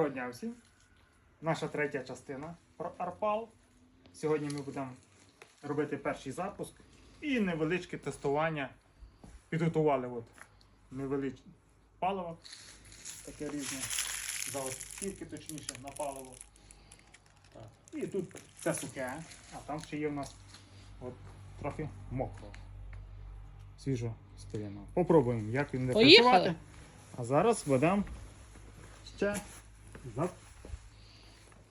Доброго дня всім. Наша третя частина про Арпал. Сьогодні ми будемо робити перший запуск і невеличке тестування. Підготували от невеличке паливо, таке різне, заготівки точніше на паливо. Так. І тут все сухе, а там ще є в нас от, трохи мокрого. Свіжо стоїмо. Попробуємо, як він буде працювати. А зараз будемо ще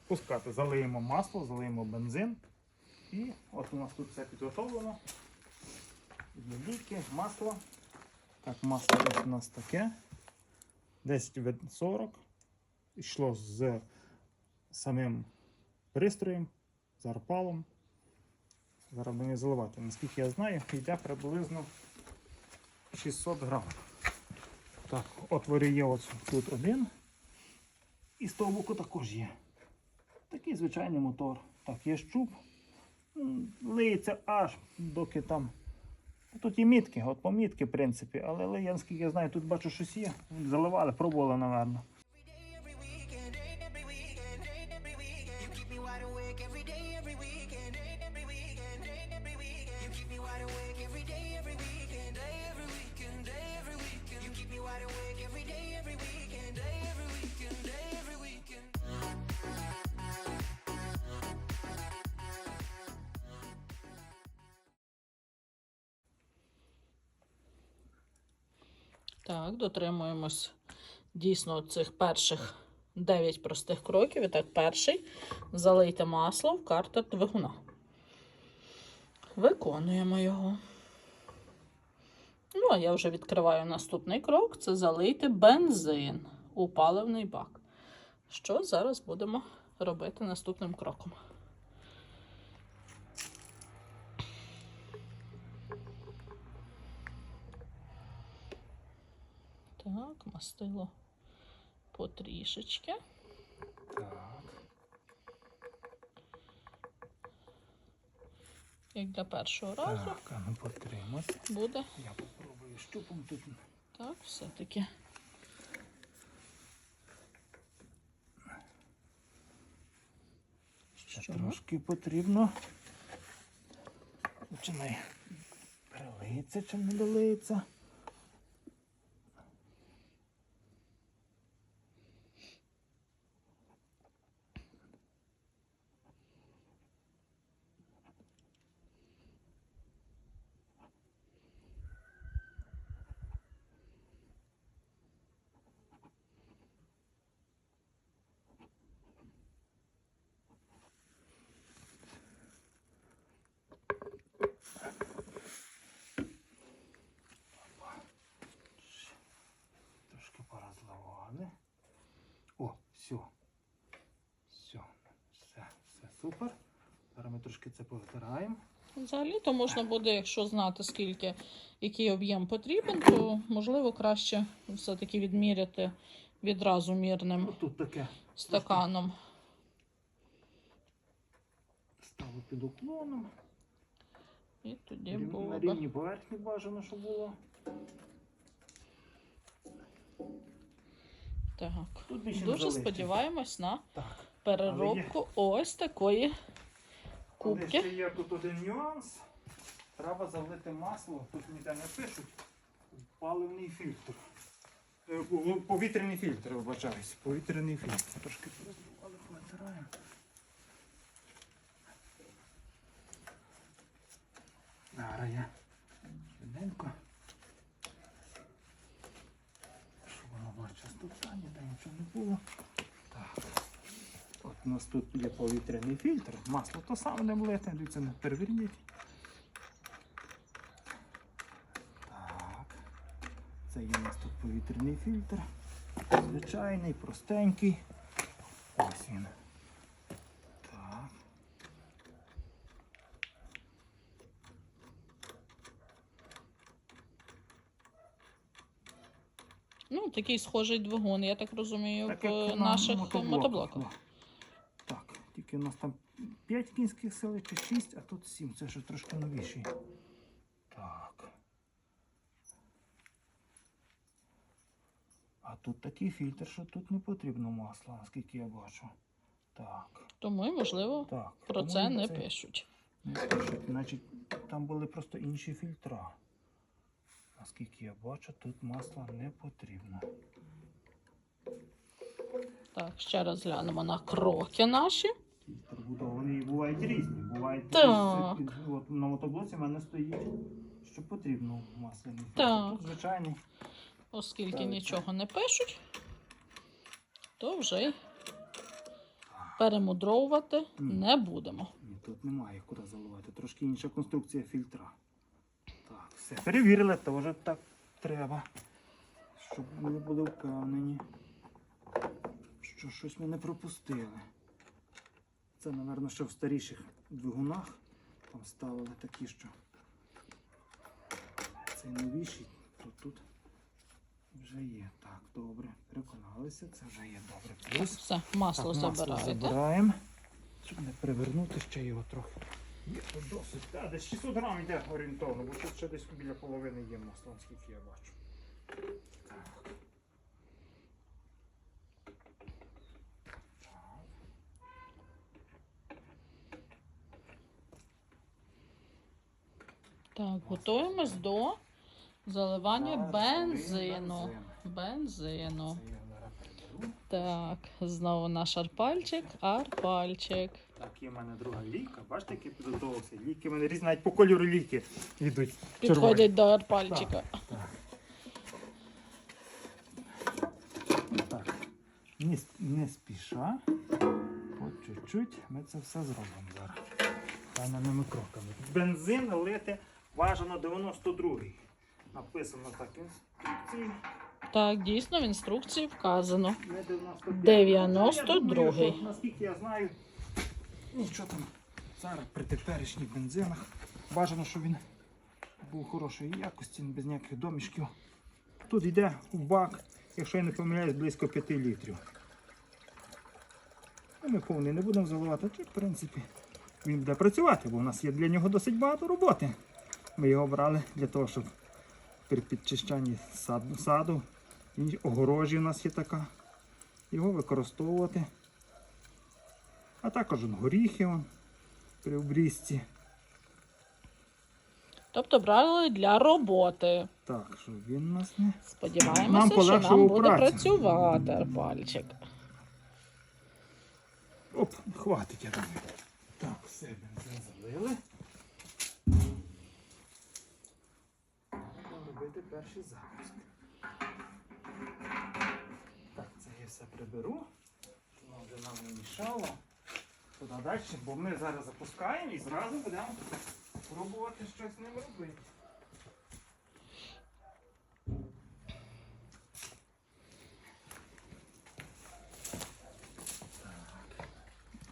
запускати. Залиємо масло, залиємо бензин. І от у нас тут все підготовлено. Ліки, масло. Так, масло ось у нас таке. 10 від 40. Йшло з самим пристроєм, з арпалом. Зараз будемо заливати. Наскільки я знаю, йде приблизно 600 грамів. Так, ось тут один. І з того боку також є. Такий звичайний мотор. Так, є щуп. Лиється аж доки там. Тут і мітки, от по мітки, в принципі, але я наскільки я знаю, тут бачу щось є. Заливали, пробували, напевно. Так, дотримуємось дійсно цих перших 9 простих кроків. І так, перший залийте масло в картер двигуна. Виконуємо його. Ну, а я вже відкриваю наступний крок: це залийте бензин у паливний бак. Що зараз будемо робити наступним кроком? Так, мастило потрішечки. Так. Як для першого разу Так, а ну потримайся. буде. Я попробую щупом тут. Так, все-таки. Ще Що? трошки потрібно. Починай прилиться чи не долиться. Трошки порозливали. О, все. Все. Все, все супер. Зараз ми трошки це повтираємо. Взагалі, то можна буде, якщо знати, скільки який об'єм потрібен, то можливо краще все-таки відміряти відразу мірним Ось тут таке стаканом. ставлю під уклоном. І тоді Рів- було На рівні поверхні бажано, щоб було. Так. Тут більше не Дуже сподіваємось на Так. Переробку ось такої Але ще є тут один нюанс. Треба залити масло, тут ніде не пишуть. Паливний фільтр. Е, Повітряний фільтр, вибачаюсь. Повітряний фільтр. Трошки але витираємо. Зараз я швиденько. Щоб воно було частота, ніде нічого не було. У нас тут є повітряний фільтр. Масло то саме не влити, дивіться, не переверніть. Так. Це є у нас тут повітряний фільтр. Звичайний, простенький. Ось він. Так. Ну, такий схожий двигун, я так розумію, Так, як в на наших мотоблоках, мотоблоках. Тільки у нас там 5 кінських сил чи 6, а тут 7. Це ще трошки новіший. Так. А тут такий фільтр, що тут не потрібно масла, наскільки я бачу. Так, Тому, можливо, так. про тому це не це пишуть. не пишуть. Значить, там були просто інші фільтра. Наскільки я бачу, тут масла не потрібно. Так, ще раз глянемо на кроки наші. Прибудовані бувають різні. Бувають Так. із- із- от на мотоблоці в мене стоїть, що потрібно масляний фільтр. Так. Тут звичайний. Оскільки Ставиться. нічого не пишуть, то вже й перемудровувати Ні. не будемо. Ні, тут немає куди заливати. Трошки інша конструкція фільтра. Так, все. Перевірили, теж так треба. Щоб ми були впевнені, що щось ми не пропустили. Це, мабуть, ще в старіших двигунах там ставили такі, що цей новіший, то тут вже є. Так, добре. Переконалися, це вже є добре. Плюс. Все, масло Так, масло забираємо. Щоб не перевернути ще його трохи. Є тут досить. Та, десь 600 грам йде орієнтовно, бо тут ще десь біля половини є масла, наскільки я бачу. Так, готуємось до заливання Зараз бензину. Бензину. Так, знову наш арпальчик, арпальчик. Так, є в мене друга лійка. Бачите, який підготовився? Лійки в мене різні, навіть по кольору лійки йдуть. Підходять до арпальчика. Так. Не, с- не спіша. По чуть-чуть ми це все зробимо зараз. Певними кроками. Бензин лити бажано 92-й. Написано так в інструкції. Так, дійсно в інструкції вказано. Не 95. 92-й. Я думаю, що, наскільки я знаю, нічого там зараз при теперішніх бензинах. Бажано, щоб він був хорошої якості, без ніяких домішків. Тут йде в бак, якщо я не помиляюсь, близько 5 літрів. Ну, Ми повний не будемо заливати, чи в принципі він буде працювати, бо у нас є для нього досить багато роботи. Ми його брали для того, щоб при підчищанні саду, саду огорожі у нас є така. Його використовувати. А також горіхи он, при обрізці. Тобто брали для роботи. Так, щоб він нас не. Нам Сподіваємося, що нам буде працю. працювати арпальчик. Оп, хватить, я думаю. Так, все, бензин залили. Перший запуск. Так, це я все приберу, воно вже нам не мішало. Туди далі, бо ми зараз запускаємо і зразу будемо пробувати щось з ним робити.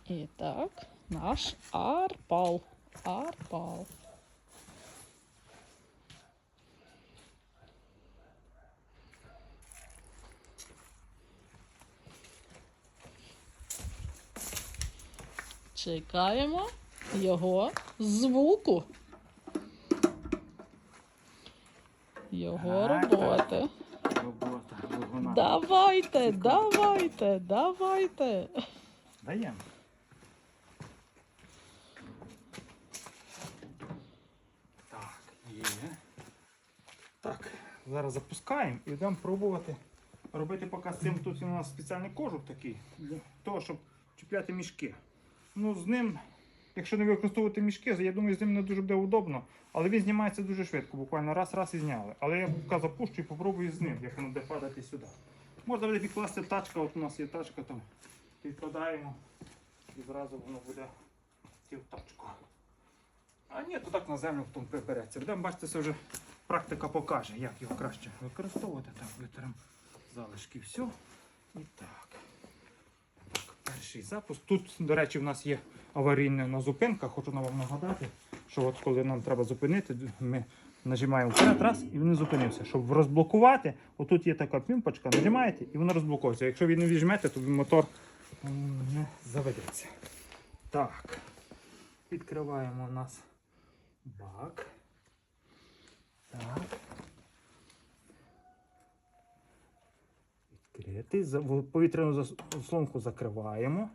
І так, наш арпал. Арпал. Чекаємо його звуку. Його роботи. Робота, вона. Давайте, давайте, давайте. Даємо. Так, є. Так, зараз запускаємо і будемо пробувати робити поки з цим. Тут у нас спеціальний кожух такий, для того, щоб чіпляти мішки. Ну, з ним, якщо не використовувати мішки, я думаю, з ним не дуже буде удобно, але він знімається дуже швидко, буквально раз-раз і зняли. Але я поки запущу і попробую з ним, як воно буде падати сюди. Можна буде підкласти тачка, от у нас є тачка там, підкладаємо і зразу воно буде в тачку. А ні, то так на землю потім прибереться. Будемо бачити, це вже практика покаже, як його краще використовувати. Так, витеремо залишки, все. І так. Перший запуск. Тут, до речі, в нас є аварійне на зупинках. Хочу вам нагадати, що от коли нам треба зупинити, ми нажимаємо вперед раз і він зупинився. Щоб розблокувати, отут є така пімпочка, нажимаєте і воно розблокується. Якщо ви не візьмете, то мотор не заведеться. Так. Відкриваємо у нас бак. Так. Відкритий. Повітряну зас- заслонку закриваємо.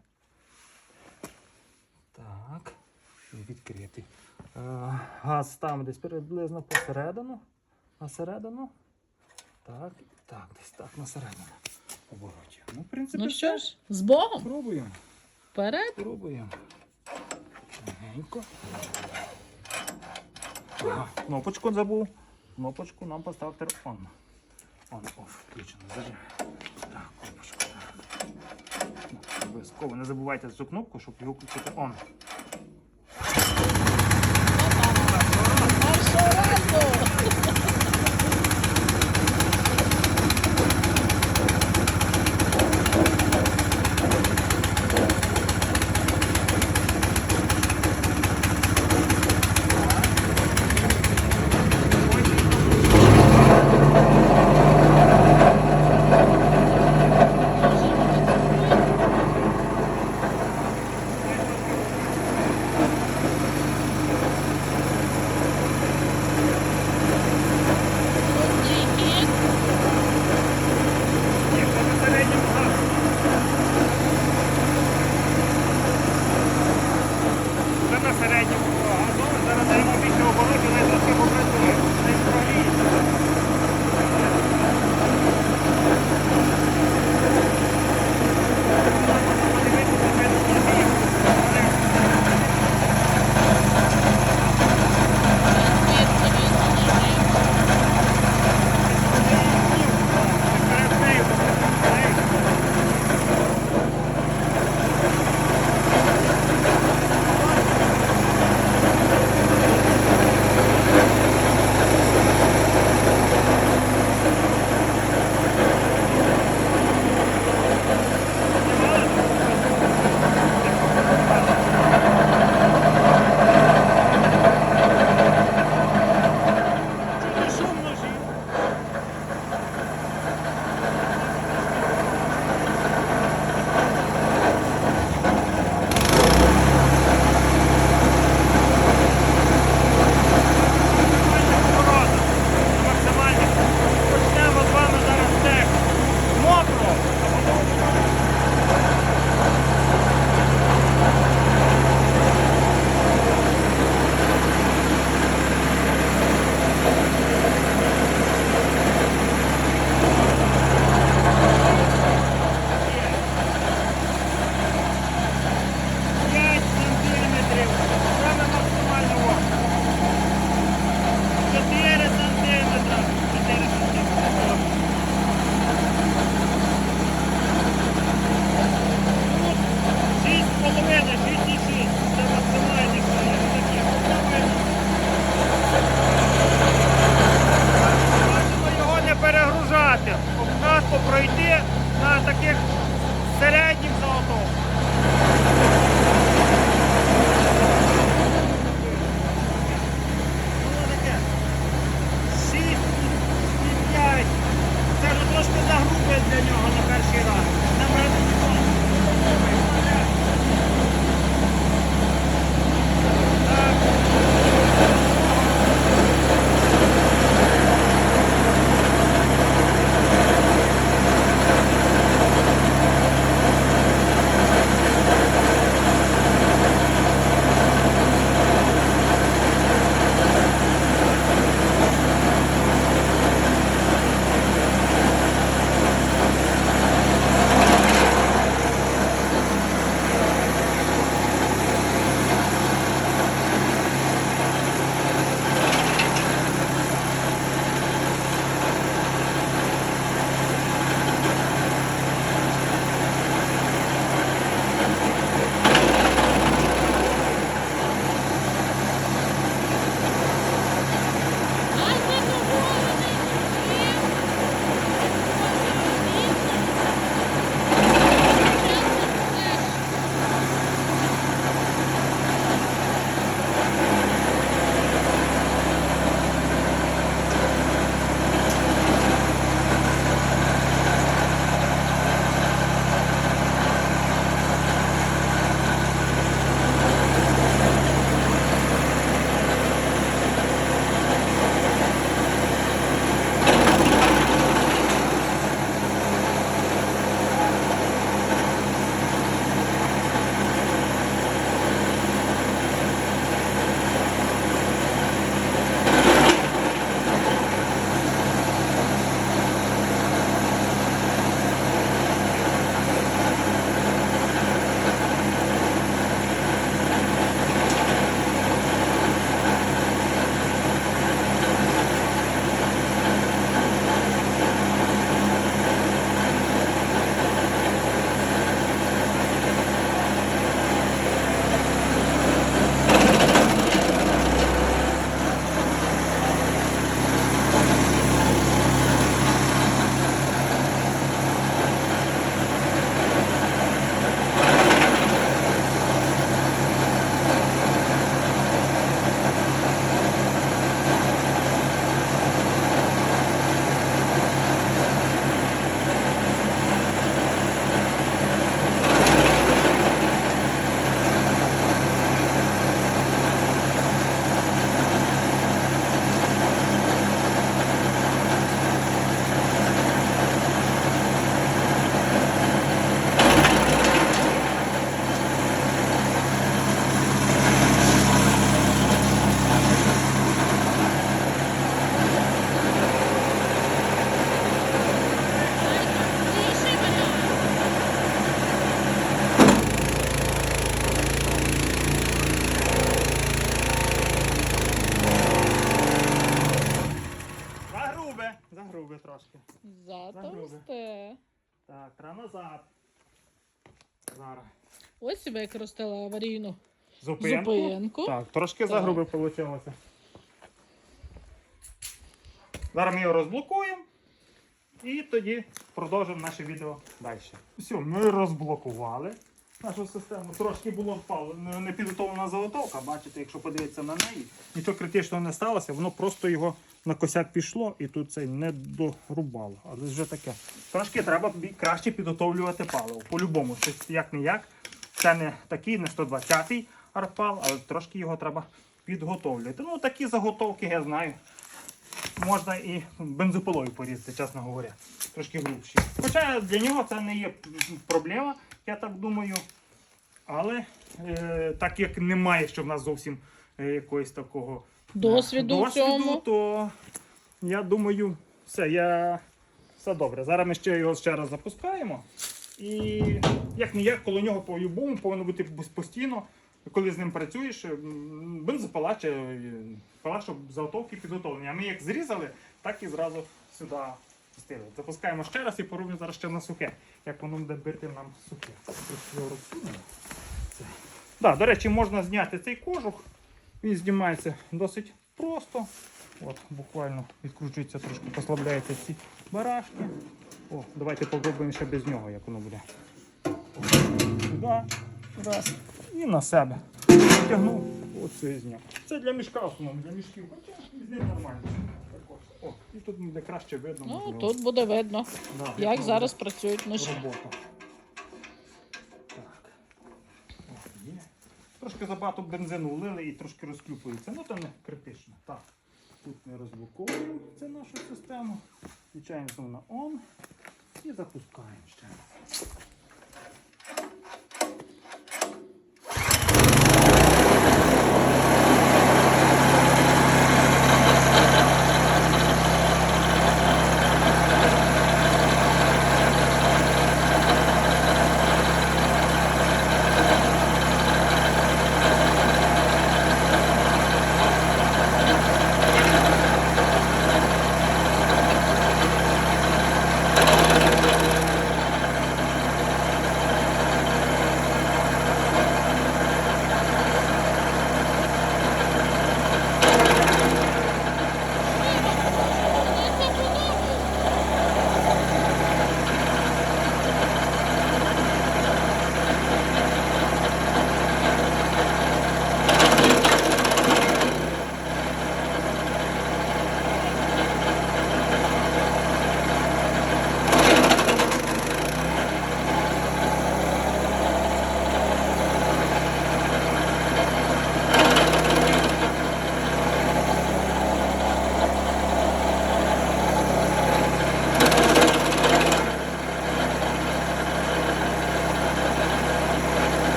Так. Відкритий. Е, Газ ставимо десь приблизно посередину. На середину. Так, так, десь так, на середину. Обороті. Ну, в принципі, Ну що ж, з Богом! Пробуємо. Вперед! Пробуємо. Легенько. Ага, кнопочку забув. Кнопочку нам поставте on. On, off, включено. Зажим. Так, кнопочку. Так. Ну, Обов'язково. Не забувайте цю кнопку, щоб його включити. On. Ось використала аварійну Зупинку. зупинку. Так, трошки загруби вийшло. Зараз ми його розблокуємо і тоді продовжимо наше відео далі. Все, ми розблокували нашу систему. Трошки було впало, не- не підготовлена заготовка. Бачите, якщо подивитися на неї, нічого критичного не сталося, воно просто його на косяк пішло і тут це не дорубало. Але вже таке. Трошки треба краще підготовлювати паливо. По-любому, щось як не як. Це не такий, не 120-й арпал, але трошки його треба підготовлювати. Ну, такі заготовки, я знаю. Можна і бензопилою порізати, чесно говоря. Трошки глибші. Хоча для нього це не є проблема, я так думаю. Але е, так як немає, що в нас зовсім е, якогось такого е, Досвіду цьому. то я думаю, все, я... все добре. Зараз ми ще його ще раз запускаємо. І як не як, коло нього по-любому повинно бути постійно, коли з ним працюєш, чи е, щоб заготовки підготовлені. А ми як зрізали, так і зразу сюди пустили. Запускаємо ще раз і поробимо зараз ще на сухе. Як воно буде бити нам сухе. Да, до речі, можна зняти цей кожух. Він знімається досить просто. От, буквально відкручується трошки, послабляються ці барашки. О, давайте попробуємо ще без нього, як воно буде. Сюди, раз. І на себе. Тягнув, оце зняв. Це для мішка в для мішків. Хоча з ним нормально. Також. О, і тут буде краще видно. Ну, можливо. тут буде видно, Да, як воно зараз буде працюють ножі. робота. Так. О, є. Трошки забагато бензину влили і трошки розклюпується. Ну то не критично. Так. Тут ми розблоковуємо це нашу систему. Включаємо знову на on і запускаємо ще.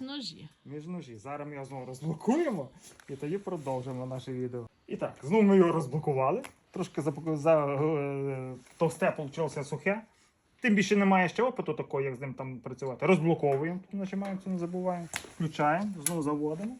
Між ножі. між ножі. Зараз ми його знову розблокуємо і тоді продовжимо наше відео. І так, знову ми його розблокували. Трошки за, за е, товсте вийшло сухе. Тим більше немає ще опиту такого, як з ним там працювати. Розблоковуємо, нажимаємо, це не забуваємо. Включаємо, знову заводимо.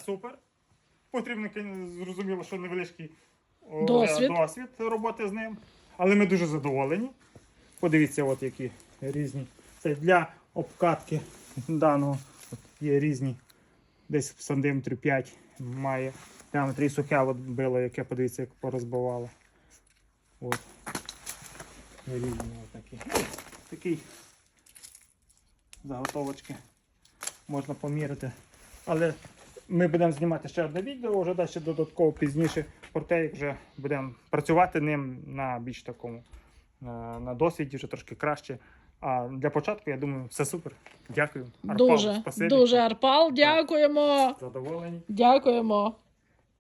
Супер. Потрібно, зрозуміло, що невеличкий Досвід. досвід роботи з ним. Але ми дуже задоволені. Подивіться, от які різні. Це для обкатки даного от є різні. Десь сантиметрів 5 має. І сухе от било, яке подивіться, як порозбивало. От. Різні отакі. Такий заготовочки можна поміряти. Але ми будемо знімати ще одне відео, вже далі додатково пізніше про те, як вже будемо працювати ним на більш такому на, на досвіді, вже трошки краще. А для початку, я думаю, все супер. Дякую. Арпал, Дуже, спасибі. дуже Арпал. Дякуємо. Задоволені. Дякуємо.